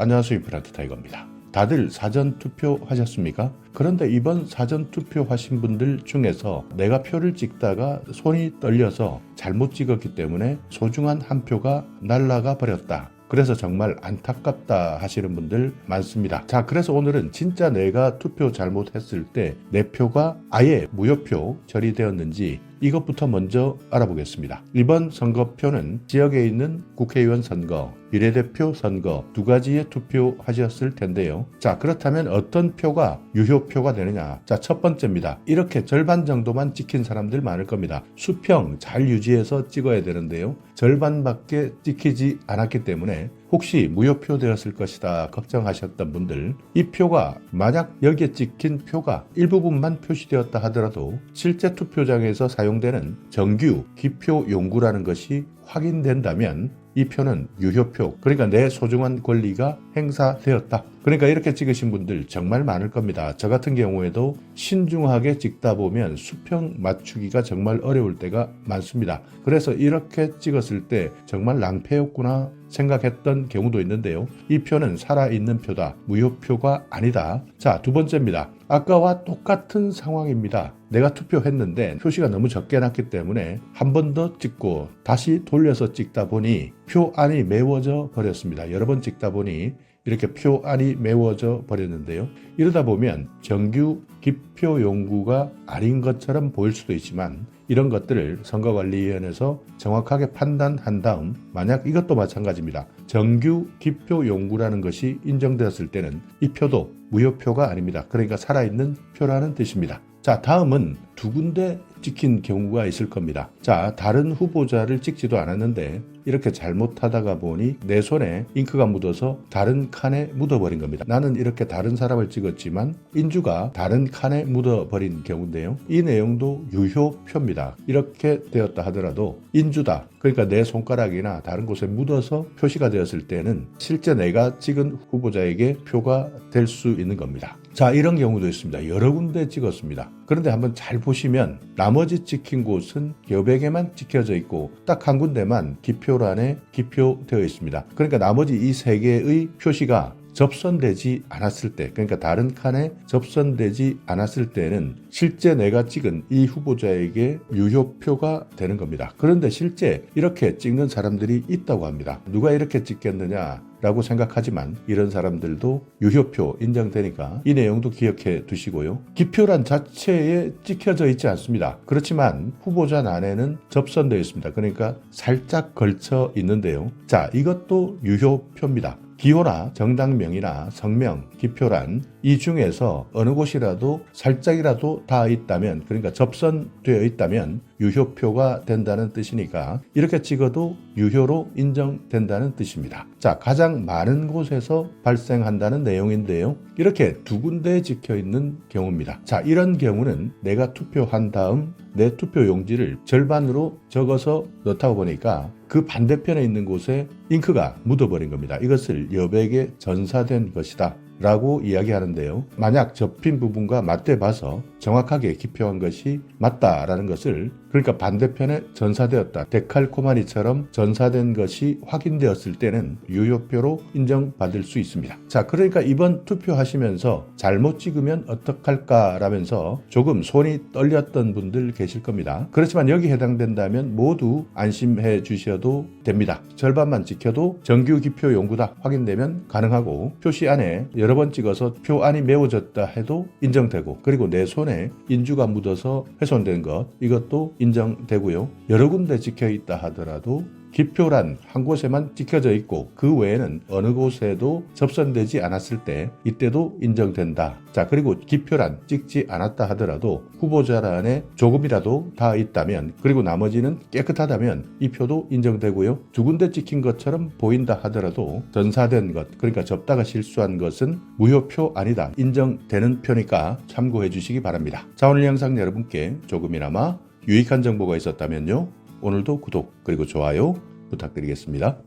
안녕하세요 임플란트 타이거입니다. 다들 사전 투표 하셨습니까? 그런데 이번 사전 투표 하신 분들 중에서 내가 표를 찍다가 손이 떨려서 잘못 찍었기 때문에 소중한 한 표가 날라가 버렸다. 그래서 정말 안타깝다 하시는 분들 많습니다. 자, 그래서 오늘은 진짜 내가 투표 잘못했을 때 내 표가 아예 무효표 처리되었는지 이것부터 먼저 알아보겠습니다. 이번 선거표는 지역에 있는 국회의원 선거, 비례대표 선거 두 가지에 투표하셨을 텐데요. 자, 그렇다면 어떤 표가 유효표가 되느냐? 자, 첫 번째입니다. 이렇게 절반 정도만 찍힌 사람들 많을 겁니다. 수평 잘 유지해서 찍어야 되는데요. 절반밖에 찍히지 않았기 때문에 혹시 무효표 되었을 것이다 걱정하셨던 분들 이 표가 만약 여기에 찍힌 표가 일부분만 표시되었다 하더라도 실제 투표장에서 사용되는 정규 기표 용구라는 것이 확인된다면 이 표는 유효표 그러니까 내 소중한 권리가 행사되었다 그러니까 이렇게 찍으신 분들 정말 많을 겁니다 저 같은 경우에도 신중하게 찍다 보면 수평 맞추기가 정말 어려울 때가 많습니다 그래서 이렇게 찍었을 때 정말 낭패였구나 생각했던 경우도 있는데요. 이 표는 살아있는 표다. 무효표가 아니다. 자, 두 번째입니다. 아까와 똑같은 상황입니다. 내가 투표했는데 표시가 너무 적게 났기 때문에 한 번 더 찍고 다시 돌려서 찍다 보니 표 안이 메워져 버렸습니다. 여러 번 찍다 보니 이렇게 표 안이 메워져 버렸는데요. 이러다 보면 정규 기표 용구가 아닌 것처럼 보일 수도 있지만 이런 것들을 선거관리위원회에서 정확하게 판단한 다음 만약 이것도 마찬가지입니다. 정규 기표 용구라는 것이 인정되었을 때는 이 표도 무효표가 아닙니다. 그러니까 살아있는 표라는 뜻입니다. 자, 다음은 두 군데 찍힌 경우가 있을 겁니다. 자, 다른 후보자를 찍지도 않았는데 이렇게 잘못하다가 보니 내 손에 잉크가 묻어서 다른 칸에 묻어버린 겁니다. 나는 이렇게 다른 사람을 찍었지만 인주가 다른 칸에 묻어버린 경우인데요. 이 내용도 유효표입니다. 이렇게 되었다 하더라도 인주다. 그러니까 내 손가락이나 다른 곳에 묻어서 표시가 되었을 때는 실제 내가 찍은 후보자에게 표가 될 수 있는 겁니다. 자, 이런 경우도 있습니다. 여러 군데 찍었습니다. 그런데 한번 잘 보시면 나머지 찍힌 곳은 여백 에만 찍혀져 있고 딱 한 군데만 기표란에 기표되어 있습니다. 그러니까 나머지 이 세 개의 표시가 접선되지 않았을 때, 그러니까 다른 칸에 접선되지 않았을 때는 실제 내가 찍은 이 후보자에게 유효표가 되는 겁니다. 그런데 실제 이렇게 찍는 사람들이 있다고 합니다. 누가 이렇게 찍겠느냐? 라고 생각하지만 이런 사람들도 유효표 인정되니까 이 내용도 기억해 두시고요. 기표란 자체에 찍혀져 있지 않습니다. 그렇지만 후보자란에는 접선되어 있습니다. 그러니까 살짝 걸쳐 있는데요. 자, 이것도 유효표입니다. 기호나 정당명이나 성명, 기표란 이 중에서 어느 곳이라도 살짝이라도 닿아 있다면 그러니까 접선되어 있다면 유효표가 된다는 뜻이니까 이렇게 찍어도 유효로 인정된다는 뜻입니다. 자, 가장 많은 곳에서 발생한다는 내용인데요. 이렇게 두 군데에 찍혀 있는 경우입니다. 자, 이런 경우는 내가 투표한 다음 내 투표 용지를 절반으로 적어서 넣다고 보니까 그 반대편에 있는 곳에 잉크가 묻어버린 겁니다. 이것을 여백에 전사된 것이다. 라고 이야기하는데요. 만약 접힌 부분과 맞대 봐서 정확하게 기표한 것이 맞다라는 것을 그러니까 반대편에 전사되었다. 데칼코마니처럼 전사된 것이 확인되었을 때는 유효표로 인정받을 수 있습니다. 자, 그러니까 이번 투표하시면서 잘못 찍으면 어떡할까라면서 조금 손이 떨렸던 분들 계실 겁니다. 그렇지만 여기 해당된다면 모두 안심해 주셔도 됩니다. 절반만 찍혀도 정규 기표 용구다 확인되면 가능하고 표시 안에 여러 번 찍어서 표 안이 메워졌다 해도 인정되고 그리고 내 손에 인주가 묻어서 훼손된 것 이것도 인정되고요. 여러 군데 찍혀 있다 하더라도 기표란 한 곳에만 찍혀져 있고 그 외에는 어느 곳에도 접선되지 않았을 때 이때도 인정된다. 자, 그리고 기표란 찍지 않았다 하더라도 후보자란에 조금이라도 다 있다면 그리고 나머지는 깨끗하다면 이 표도 인정되고요. 두 군데 찍힌 것처럼 보인다 하더라도 전사된 것, 그러니까 접다가 실수한 것은 무효표 아니다. 인정되는 표니까 참고해 주시기 바랍니다. 자, 오늘 영상 여러분께 조금이나마 유익한 정보가 있었다면요. 오늘도 구독 그리고 좋아요 부탁드리겠습니다.